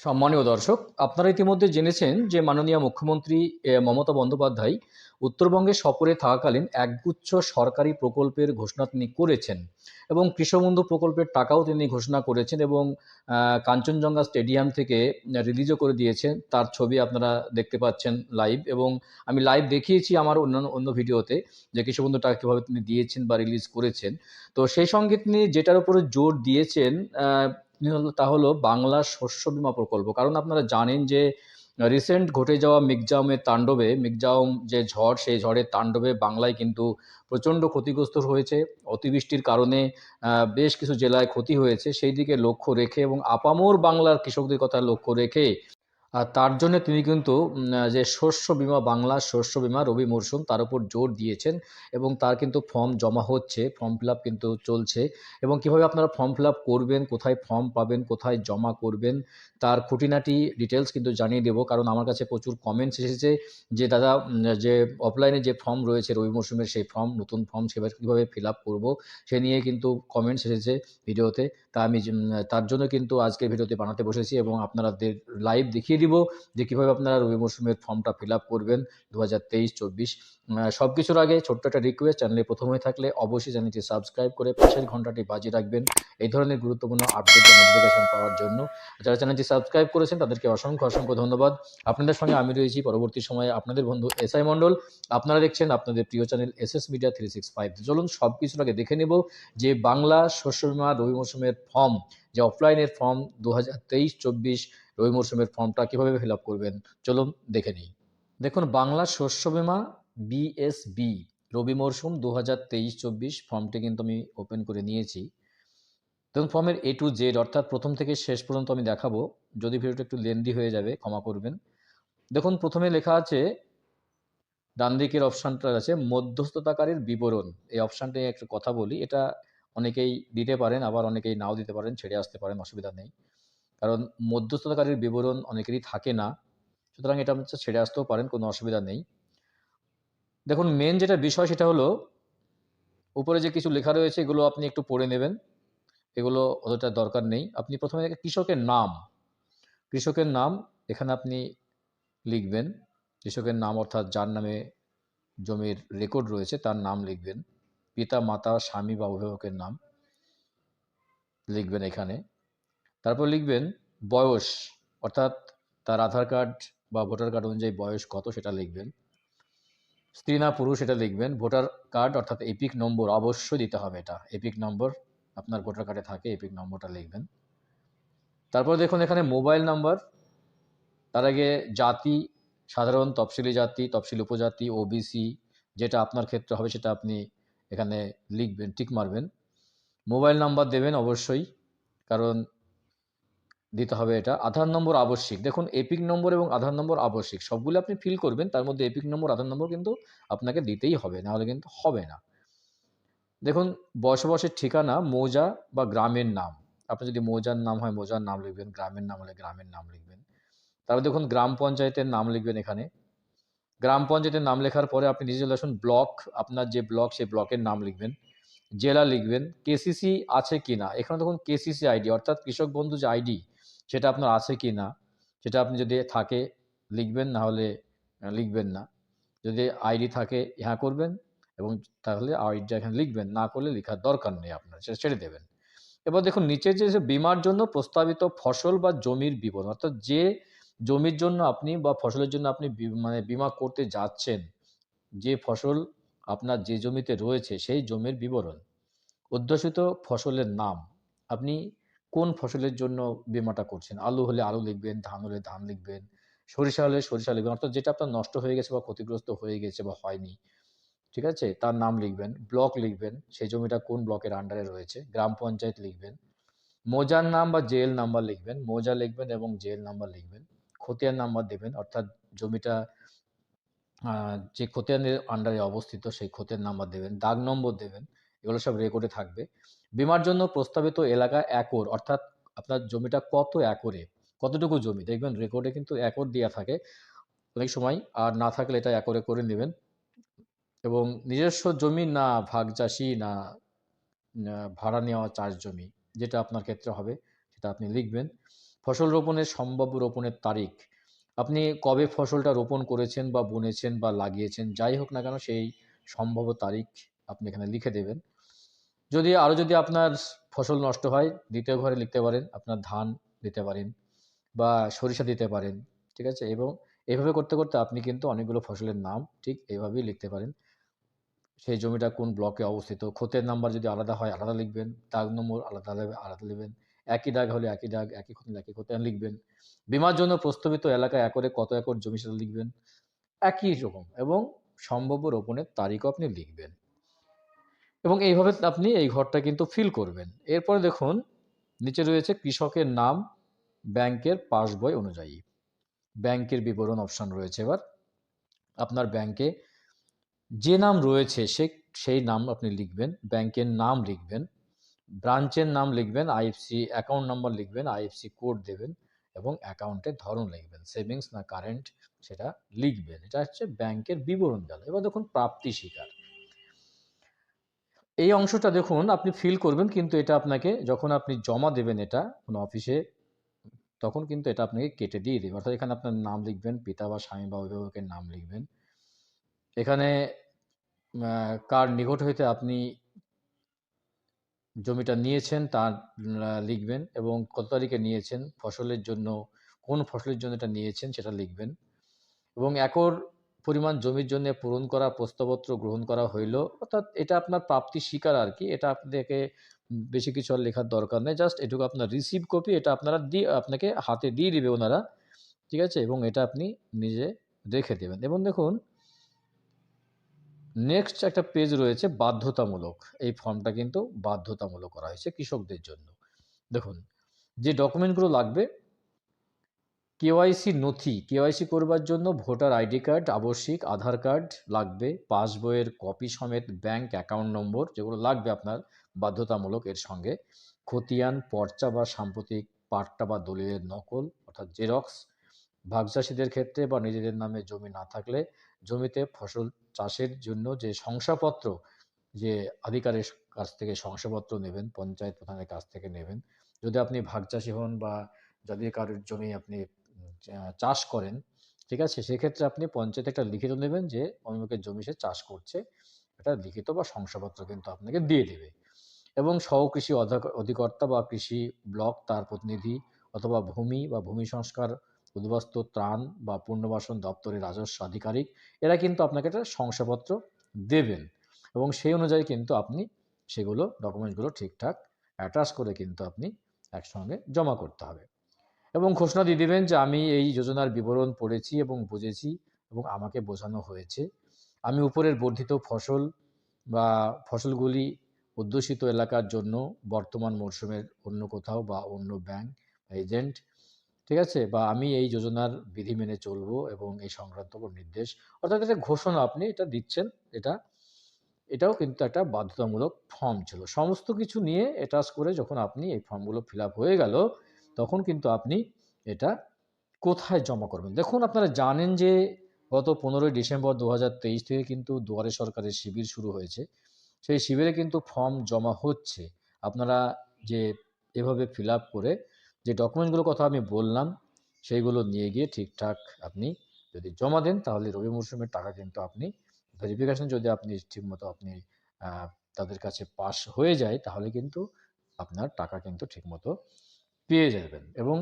সম্মানীয় দর্শক, আপনারা ইতিমধ্যে জেনেছেন যে মাননীয় মুখ্যমন্ত্রী মমতা বন্দ্যোপাধ্যায় উত্তরবঙ্গে সফরে থাকাকালীন একগুচ্ছ সরকারি প্রকল্পের ঘোষণা তিনি করেছেন এবং কৃষকবন্ধু প্রকল্পের টাকাও তিনি ঘোষণা করেছেন এবং কাঞ্চনজঙ্ঘা স্টেডিয়াম থেকে রিলিজও করে দিয়েছেন। তার ছবি আপনারা দেখতে পাচ্ছেন লাইভ এবং আমি লাইভ দেখিয়েছি আমার অন্যান্য, অন্য ভিডিওতে যে কৃষকবন্ধু টাকা কীভাবে তিনি দিয়েছেন বা রিলিজ করেছেন। তো সেই সঙ্গে তিনি যেটার উপরে জোর দিয়েছেন তা হলো বাংলা শস্য বিমা প্রকল্প। কারণ আপনারা জানেন যে রিসেন্ট ঘটে যাওয়া মিকজামের তাণ্ডবে মিকজাম যে ঝড়, সেই ঝড়ের তাণ্ডবে বাংলায় কিন্তু প্রচণ্ড ক্ষতিগ্রস্ত হয়েছে। অতিবৃষ্টির কারণে বেশ কিছু জেলায় ক্ষতি হয়েছে। সেই দিকে লক্ষ্য রেখে এবং আপামর বাংলার কৃষকদের কথা লক্ষ্য রেখে আর তার জন্য তিনি কিন্তু যে শস্য বীমা, বাংলা শস্য বীমা রবি মরশুম তার উপর জোর দিয়েছেন এবং তার কিন্তু ফর্ম জমা হচ্ছে, ফর্ম ফিল কিন্তু চলছে এবং কীভাবে আপনারা ফর্ম ফিল করবেন, কোথায় ফর্ম পাবেন, কোথায় জমা করবেন, তার খুঁটিনাটি ডিটেলস কিন্তু জানিয়ে দেবো কারণ আমার কাছে প্রচুর কমেন্টস এসেছে যে, দাদা যে অফলাইনে যে ফর্ম রয়েছে রবি মরশুমের সেই ফর্ম, নতুন ফর্ম সেভাবে কীভাবে ফিল আপ করব? সে নিয়ে কিন্তু কমেন্টস এসেছে ভিডিওতে। তা আমি তার জন্য কিন্তু আজকে ভিডিওতে বানাতে বসেছি এবং আপনাদের লাইভ দেখিয়ে দিব যে কীভাবে আপনারা রবি মরশুমের ফর্মটা ফিল আপ করবেন দু হাজার তেইশ, চব্বিশ। সব কিছুর আগে ছোট্ট একটা রিকোয়েস্ট চ্যানেলে প্রথম হয়ে থাকলে অবশ্যই চ্যানেলটি সাবস্ক্রাইব করে পাশের ঘন্টাটি বাজিয়ে রাখবেন এই ধরনের গুরুত্বপূর্ণ আপডেট বা নোটিফিকেশন পাওয়ার জন্য। যারা চ্যানেলটি সাবস্ক্রাইব করেছেন, তাদেরকে অসংখ্য অসংখ্য ধন্যবাদ। আপনাদের সঙ্গে আমি রয়েছি পরবর্তী সময়ে আপনাদের বন্ধু এস আই মণ্ডল। আপনারা দেখছেন আপনাদের প্রিয় channel S S media three six five চলুন সব কিছুর আগে দেখে নেব যে বাংলা শস্য বীমা রবি মৌসুমের ফর্ম যে অফলাইনের ফর্ম দু হাজার তেইশ, চব্বিশ, রবি মরশুমের ফর্মটা কীভাবে ফিল আপ করবেন? চলুন দেখে নিই। দেখুন, বাংলা শস্য বীমা বিএসবি রবি মরশুম দু হাজার তেইশ, চব্বিশ ফর্মটি কিন্তু আমি ওপেন করে নিয়েছি। দেখুন ফর্মের এ টু জেড অর্থাৎ প্রথম থেকে শেষ পর্যন্ত আমি দেখাবো। যদি ভিডিওটা একটু লেন্দি হয়ে যাবে, ক্ষমা করবেন। দেখুন, প্রথমে লেখা আছে ডান দিকের অপশানটা আছে, মধ্যস্থতাকারীর বিবরণ। এই অপশানটা নিয়ে একটু কথা বলি। এটা অনেকেই দিতে পারেন, আবার অনেকেই নাও দিতে পারেন, ছেড়ে আসতে পারেন, অসুবিধা নেই। কারণ মধ্যস্থতাকারীর বিবরণ অনেকেরই থাকে না, সুতরাং এটা হচ্ছে ছেড়ে আসতেও পারেন, কোনো অসুবিধা নেই। দেখুন মেন যেটা বিষয় সেটা হলো, উপরে যে কিছু লেখা রয়েছে, এগুলো আপনি একটু পড়ে নেবেন। এগুলো অতটা দরকার নেই। আপনি প্রথমে কৃষকের নাম। কৃষকের নাম, এখানে আপনি লিখবেন। কৃষকের নাম অর্থাৎ যার নামে জমির রেকর্ড রয়েছে, তার নাম লিখবেন। পিতা, মাতা, স্বামী বা অভিভাবকের নাম লিখবেন এখানে। তারপর লিখবেন বয়স, অর্থাৎ তার আধার কার্ড বা ভোটার কার্ড অনুযায়ী বয়স কত সেটা লিখবেন। স্ত্রী না পুরুষ এটা লিখবেন। ভোটার কার্ড, অর্থাৎ এপিক নম্বর, অবশ্যই দিতে হবে এটা। এপিক নম্বর আপনার ভোটার কার্ডে থাকে, এপিক নম্বরটা লিখবেন। তারপর দেখুন এখানে মোবাইল নাম্বার। তার আগে জাতি, সাধারণ, তফসিলি জাতি, তফসিলি উপজাতি, ওবিসি, যেটা আপনার ক্ষেত্রে হবে সেটা আপনি এখানে লিখবেন, টিক মারবেন। মোবাইল নাম্বার দেবেন অবশ্যই, কারণ দিতে হবে এটা। আধার নম্বর আবশ্যিক। দেখুন, এপিক নম্বর এবং আধার নম্বর আবশ্যিক। সবগুলো আপনি ফিল করবেন, তার মধ্যে এপিক নম্বর, আধার নম্বর কিন্তু আপনাকে দিতেই হবে, নাহলে কিন্তু হবে না। দেখুন বসবাসের ঠিকানা, মৌজা বা গ্রামের নাম। আপনি যদি মৌজার নাম হয়, মৌজার নাম লিখবেন, গ্রামের নাম হলে গ্রামের নাম লিখবেন। তারপর দেখুন, গ্রাম পঞ্চায়েতের নাম লিখবেন এখানে। গ্রাম পঞ্চায়েতের নাম লেখার পরে আপনি নিজে চলে আসুন, ব্লক, আপনার যে ব্লক, সেই ব্লকের নাম লিখবেন, জেলা লিখবেন কেসিসি আছে কি না? এখানে দেখুন কেসিসি আইডি অর্থাৎ কৃষক বন্ধু যে আইডি সেটা আপনার আছে কি না? সেটা আপনি যদি থাকে, লিখবেন, না হলে লিখবেন না। যদি আইডি থাকে হ্যাঁ করবেন এবং তাহলে আইডিটা এখানে লিখবেন, না করলে লেখার দরকার নেই আপনার, সেটা ছেড়ে দেবেন। এবার দেখুন নিচে যে বিমার জন্য প্রস্তাবিত ফসল বা জমির বিবরণ, অর্থাৎ যে জমির জন্য আপনি বা ফসলের জন্য আপনি মানে বিমা করতে যাচ্ছেন, যে ফসল আপনার যে জমিতে রয়েছে সেই জমির বিবরণ। অধ্যুষিত ফসলের নাম, আপনি কোন ফসলের জন্য বিমাটা করছেন? আলু হলে আলু লিখবেন, ধান হলে ধান লিখবেন, সরিষা হলে সরিষা লিখবেন, অর্থাৎ যেটা আপনার নষ্ট হয়ে গেছে বা ক্ষতিগ্রস্ত হয়ে গেছে বা হয়নি, ঠিক আছে? তার নাম লিখবেন, ব্লক লিখবেন, সেই জমিটা কোন ব্লকের আন্ডারে রয়েছে, গ্রাম পঞ্চায়েত লিখবেন, মোজার নাম বা জেল নাম্বার লিখবেন, মোজা লিখবেন এবং জেল নাম্বার লিখবেন। খতিয়ান নাম্বার দেবেন, অর্থাৎ জমিটা যে খতিয়ানের আন্ডারে অবস্থিত সেই খতিয়ান নাম্বার দেবেন, দাগ নম্বর দেবেন, এগুলো সব রেকর্ডে থাকবে। বিমার জন্য প্রস্তাবিত এলাকা একর, অর্থাৎ আপনার জমিটা কত একরে, কতটুকু জমি, দেখবেন রেকর্ডে কিন্তু একর দেওয়া থাকে, অনেক সময় আর না থাকলে এটা একরে করে নেবেন। এবং নিজস্ব জমি না, ভাগ চাষি না, ভাড়া নেওয়া চাষ জমি, যেটা আপনার ক্ষেত্রে হবে, সেটা আপনি লিখবেন। ফসল রোপণের সম্ভাব্য রোপণের তারিখ। আপনি কবে ফসলটা রোপণ করেছেন বা বুনেছেন বা লাগিয়েছেন, যাই হোক না কেন সেই সম্ভাব্য তারিখ আপনি এখানে লিখে দেবেন। যদি আরও যদি আপনার ফসল নষ্ট হয়, দ্বিতীয় ঘরে লিখতে পারেন, আপনার ধান দিতে পারেন বা সরিষা দিতে পারেন, ঠিক আছে? এবং এইভাবে করতে করতে আপনি কিন্তু অনেকগুলো ফসলের নাম ঠিক এইভাবেই লিখতে পারেন। সেই জমিটা কোন ব্লকে অবস্থিত, ক্ষতের নাম্বার যদি আলাদা হয়, আলাদা লিখবেন, দাগ নম্বর আলাদা আলাদা আলাদা লিখবেন একই দাগ হলে একই দাগ, একই ক্ষতি একই ক্ষতি লিখবেন। বিমার জন্য প্রস্তাবিত এলাকায় একরে কত একর জমি সেটা লিখবেন। একই রকম এবং সম্ভাব্য রোপণের তারিখও আপনি লিখবেন। এবং এইভাবে আপনি এই ঘরটা কিন্তু ফিল করবেন। এরপরে দেখুন, নিচে রয়েছে কৃষকের নাম, ব্যাংকের পাসবই অনুযায়ী। ব্যাংকের বিবরণ অপশন রয়েছে এবার। আপনার ব্যাংকে যে নাম রয়েছে সে, সেই নাম আপনি লিখবেন, ব্যাংকের নাম লিখবেন। ব্রাঞ্চের নাম লিখবেন, আইএফসি অ্যাকাউন্ট নাম্বার লিখবেন, আইএফসি কোড দেবেন এবং অ্যাকাউন্টের ধরন লিখবেন সেভিংস না কারেন্ট সেটা লিখবেন। এটা হচ্ছে ব্যাংকের বিবরণ গেল এবার দেখুন প্রাপ্তি শিকার। এই অংশটা দেখুন, আপনি ফিল করবেন কিন্তু এটা আপনাকে যখন আপনি জমা দেবেন এটা কোনো অফিসে তখন কিন্তু এটা আপনাকে কেটে দিয়ে দেবে। অর্থাৎ এখানে আপনার নাম লিখবেন, পিতা বা স্বামী বা অভিভাবকের নাম লিখবেন। এখানে কার নিকট হইতে আপনি জমিটা নিয়েছেন, তার লিখবেন এবং কত তারিখে নিয়েছেন, ফসলের জন্য, কোন ফসলের জন্য এটা নিয়েছেন সেটা লিখবেন। এবং একর পরিমাণ জমির জন্য পূরণ করা প্রস্তাবপত্র গ্রহণ করা হইল। অর্থাৎ এটা আপনার প্রাপ্তি স্বীকার আর কি। এটা আপনাকে বেশি কিছু আর লেখার দরকার নেই। জাস্ট এটুকু আপনার রিসিভ কপি এটা আপনারা দিয়ে আপনাকে হাতে দিয়ে দিবে ওনারা। ঠিক আছে? এবং এটা আপনি নিজে রেখে দেবেন। এবং দেখুন নেক্সট একটা পেজ রয়েছে, বাধ্যতামূলক। এই ফর্মটা কিন্তু বাধ্যতামূলক করা হয়েছে কৃষকদের জন্য। দেখুন, যে ডকুমেন্টগুলো লাগবে কেওয়াইসি নথি কেওয়াইসি করবার জন্য ভোটার আইডি কার্ড, আবশ্যিক আধার কার্ড লাগবে, পাসবইয়ের কপি সমেত ব্যাংক অ্যাকাউন্ট নম্বর যেগুলো লাগবে আপনার বাধ্যতামূলক এর সঙ্গে, খতিয়ান, পর্চা বা সাম্প্রতিক পাট্টা বা দলিলের নকল, অর্থাৎ জেরক্স ভাগচাষীদের ক্ষেত্রে বা নিজেদের নামে জমি না থাকলে জমিতে ফসল চাষের জন্য যে শংসাপত্র, যে আধিকারের কাছ থেকে শংসাপত্র নেবেন, পঞ্চায়েত প্রধানের কাছ থেকে নেবেন, যদি আপনি ভাগচাষী হন বা যদি কারোর জমি আপনি চাষ করেন, ঠিক আছে? সেক্ষেত্রে আপনি পঞ্চায়েতে একটা লিখিত নেবেন যে অমুকের জমি সে চাষ করছে। এটা লিখিত বা শংসাপত্র কিন্তু আপনাকে দিয়ে দেবে। এবং সহকৃষি অধা- অধিকর্তা বা কৃষি ব্লক, তার প্রতিনিধি অথবা ভূমি বা ভূমি সংস্কার উদ্বাস্তু ত্রাণ বা পুনর্বাসন দপ্তরের রাজস্ব আধিকারিক, এরা কিন্তু আপনাকে একটা শংসাপত্র দেবেন এবং সেই অনুযায়ী কিন্তু আপনি সেগুলো ডকুমেন্টসগুলো ঠিকঠাক অ্যাটাচ করে কিন্তু আপনি একসঙ্গে জমা করতে হবে। এবং ঘোষণা দিয়ে দেবেন যে আমি এই যোজনার বিবরণ পড়েছি এবং বুঝেছি এবং আমাকে বোঝানো হয়েছে। আমি উপরের বর্ধিত ফসল বা ফসলগুলি অধ্যুষিত এলাকার জন্য বর্তমান মরশুমের অন্য কোথাও বা অন্য ব্যাংক এজেন্ট ঠিক আছে? বা আমি এই যোজনার বিধি মেনে চলবো এবং এই সংক্রান্ত নির্দেশ, অর্থাৎ এটা ঘোষণা আপনি এটা দিচ্ছেন, এটা, এটাও কিন্তু একটা বাধ্যতামূলক ফর্ম ছিল। সমস্ত কিছু নিয়ে অ্যাটাচ করে যখন আপনি এই ফর্মগুলো ফিল হয়ে গেল, তখন কিন্তু আপনি এটা কোথায় জমা করবেন? দেখুন, আপনারা জানেন যে গত পনেরোই ডিসেম্বর দু হাজার তেইশ থেকে কিন্তু দুয়ারে সরকারের শিবির শুরু হয়েছে। সেই শিবিরে কিন্তু ফর্ম জমা হচ্ছে। আপনারা যে এভাবে ফিল করে যে ডকুমেন্টগুলোর কথা আমি বললাম, সেইগুলো নিয়ে গিয়ে ঠিকঠাক আপনি যদি জমা দেন, তাহলে রবি মরশুমের টাকা কিন্তু আপনি ভেরিফিকেশন যদি আপনি ঠিকমতো আপনি তাদের কাছে পাস হয়ে যায়, তাহলে কিন্তু আপনার টাকা কিন্তু ঠিকমতো পেয়ে যাবেন। এবং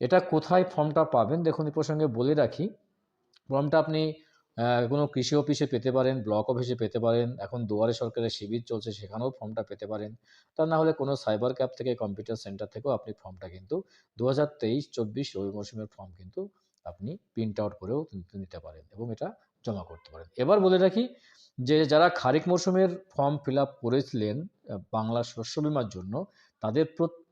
এটা কোথায় ফর্মটা পাবেন, দেখুন এই প্রসঙ্গে বলে রাখি। ফর্মটা আপনি কোনো কৃষি অফিসে পেতে পারেন ব্লক অফিসে পেতে পারেন। এখন দুয়ারে সরকারের শিবির চলছে, সেখানেও ফর্মটা পেতে পারেন। তা না হলে কোনো সাইবার ক্যাফ থেকে কম্পিউটার সেন্টার থেকেও আপনি ফর্মটা কিন্তু দু হাজার তেইশ, চব্বিশ রবি মৌসুমের ফর্ম কিন্তু আপনি প্রিন্ট আউট করেও নিতে পারেন এবং এটা জমা করতে পারেন। এবার বলে রাখি যে, যারা খারিক মৌসুমের ফর্ম ফিল আপ করেছিলেন বাংলা শস্য বিমার জন্য, তাদের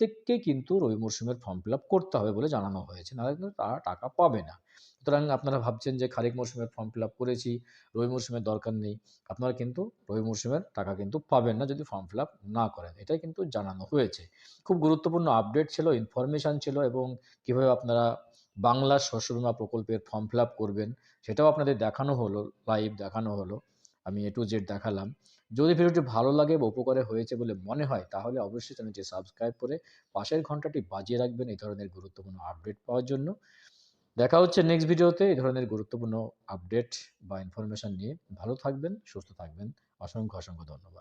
প্রত্যেককে কিন্তু রবি মৌসুমের ফর্ম ফিল আপ করতে হবে বলে জানানো হয়েছে। নাহলে কিন্তু তারা টাকা পাবে না। সুতরাং আপনারা ভাবছেন যে খারিফ মৌসুমের ফর্ম ফিল আপ করেছি, রবি মৌসুমের দরকার নেই। আপনারা কিন্তু রবি মৌসুমের টাকা কিন্তু পাবেন না যদি ফর্ম ফিল আপ না করেন। এটাই কিন্তু জানানো হয়েছে। খুব গুরুত্বপূর্ণ আপডেট ছিল ইনফরমেশান ছিল এবং কীভাবে আপনারা বাংলা শস্য বীমা প্রকল্পের ফর্ম ফিল আপ করবেন, সেটাও আপনাদের দেখানো হলো লাইভ দেখানো হলো। আমি এ টু জেড দেখালাম। যদি ভিডিওটি ভালো লাগে বা উপকারে হয়েছে বলে মনে হয়, তাহলে অবশ্যই চ্যানেলটি সাবস্ক্রাইব করে পাশের ঘন্টাটি বাজিয়ে রাখবেন এই ধরনের গুরুত্বপূর্ণ আপডেট পাওয়ার জন্য। দেখা হচ্ছে নেক্সট ভিডিওতে এই ধরনের গুরুত্বপূর্ণ আপডেট বা ইনফরমেশান নিয়ে। ভালো থাকবেন, সুস্থ থাকবেন। অসংখ্য অসংখ্য ধন্যবাদ।